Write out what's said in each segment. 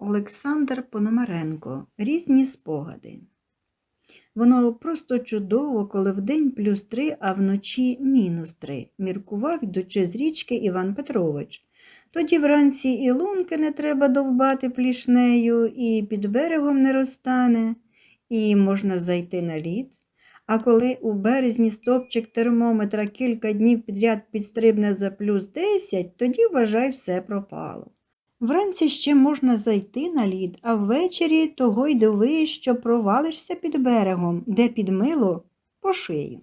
Олександр Пономаренко. Різні спогади. Воно просто чудово, коли вдень плюс три, а вночі мінус три, міркував, йдучи з річки Іван Петрович. Тоді вранці і лунки не треба довбати плішнею, і під берегом не розтане, і можна зайти на лід. А коли у березні стопчик термометра кілька днів підряд підстрибне за плюс 10, тоді вважай все пропало. Вранці ще можна зайти на лід, а ввечері того й дивись, що провалишся під берегом, де підмило по шию.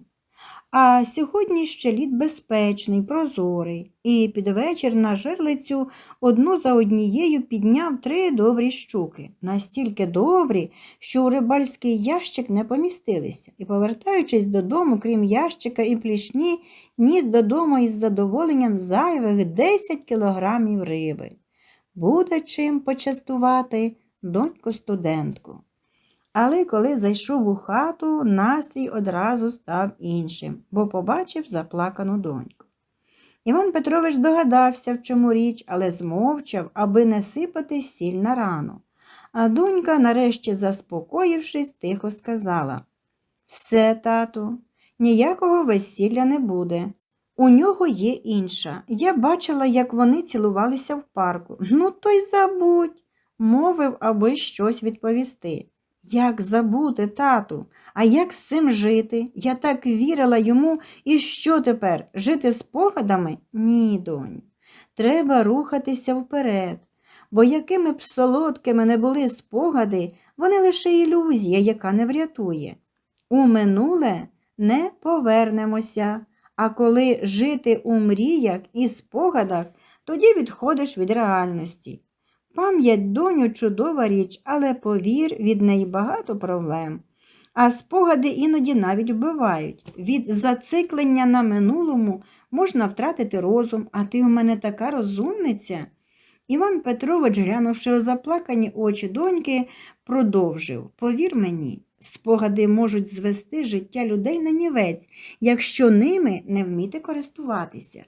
А сьогодні ще лід безпечний, прозорий, і під вечір на жерлицю одну за однією підняв три добрі щуки, настільки добрі, що у рибальський ящик не помістилися, і, повертаючись додому, крім ящика і плішні, ніс додому із задоволенням зайвих 10 кілограмів риби. Буде чим почастувати доньку студентку. Але коли зайшов у хату, настрій одразу став іншим, бо побачив заплакану доньку. Іван Петрович здогадався, в чому річ, але змовчав, аби не сипати сіль на рану. А донька, нарешті заспокоївшись, тихо сказала Все, тату, ніякого весілля не буде. У нього є інша. Я бачила, як вони цілувалися в парку. Ну, то й забудь, мовив, аби щось відповісти. Як забути, тату, а як з цим жити? Я так вірила йому, і що тепер? Жити спогадами? Ні, доню. Треба рухатися вперед, бо якими б солодкими не були спогади, вони лише ілюзія, яка не врятує. У минуле не повернемося, а коли жити у мріях і спогадах, тоді відходиш від реальності. Пам'ять, доню, чудова річ, але повір, від неї багато проблем. А спогади іноді навіть вбивають. Від зациклення на минулому можна втратити розум, а ти у мене така розумниця. Іван Петрович, глянувши у заплакані очі доньки, продовжив Повір мені, спогади можуть звести життя людей на нівець, якщо ними не вміти користуватися.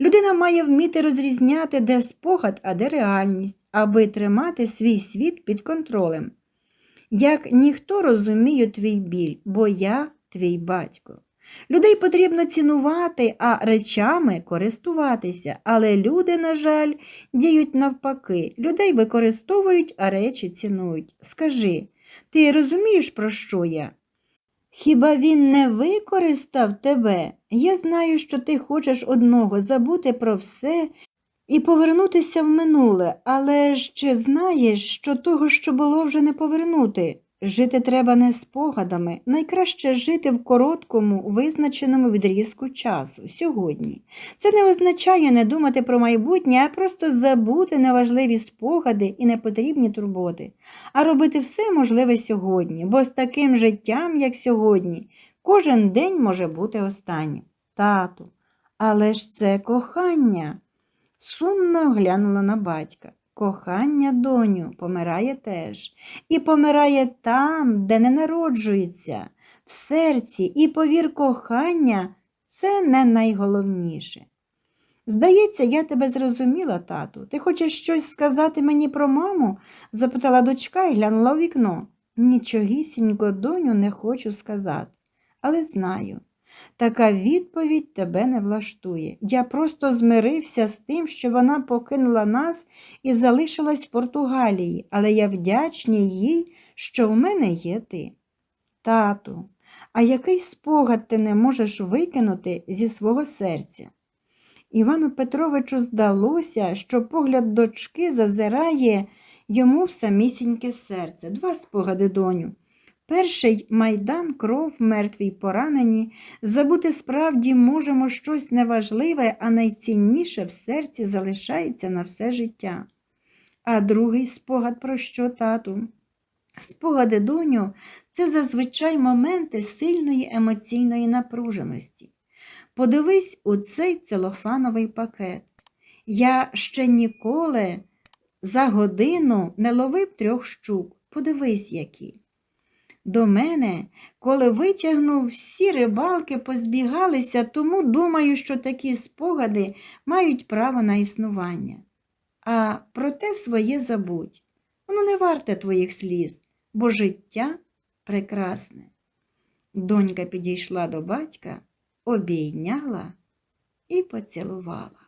Людина має вміти розрізняти, де спогад, а де реальність, аби тримати свій світ під контролем. Як ніхто розумію твій біль, бо я твій батько. Людей потрібно цінувати, а речами користуватися, але люди, на жаль, діють навпаки. Людей використовують, а речі цінують. Скажи, ти розумієш, про що я? Хіба він не використав тебе? Я знаю, що ти хочеш одного забути про все і повернутися в минуле, але ж чи знаєш, що того, що було, вже не повернути? Жити треба не спогадами, найкраще жити в короткому, визначеному відрізку часу сьогодні. Це не означає не думати про майбутнє, а просто забути неважливі спогади і непотрібні турботи, а робити все можливе сьогодні, бо з таким життям, як сьогодні, кожен день може бути останнім. Тату, але ж це кохання. Сумно глянула на батька. Кохання, доню, помирає теж. І помирає там, де не народжується, в серці, і повір, кохання це не найголовніше. Здається, я тебе зрозуміла, тату. Ти хочеш щось сказати мені про маму? запитала дочка і глянула у вікно. Нічогісінько, доню, не хочу сказати, але знаю. Така відповідь тебе не влаштує. Я просто змирився з тим, що вона покинула нас і залишилась в Португалії, але я вдячний їй, що в мене є ти. Тату, а який спогад ти не можеш викинути зі свого серця? Івану Петровичу здалося, що погляд дочки зазирає йому в самісіньке серце. Два спогади, доню. Перший майдан, кров, мертві й поранені, забути справді можемо щось неважливе, а найцінніше в серці залишається на все життя. А другий спогад про що, тату? Спогади, доню, це зазвичай моменти сильної емоційної напруженості. Подивись у цей целофановий пакет. Я ще ніколи за годину не ловив трьох щук. Подивись, які. До мене, коли витягнув, всі рибалки позбігалися, тому думаю, що такі спогади мають право на існування. А проте своє забудь. Воно не варте твоїх сліз, бо життя прекрасне. Донька підійшла до батька, обійняла і поцілувала.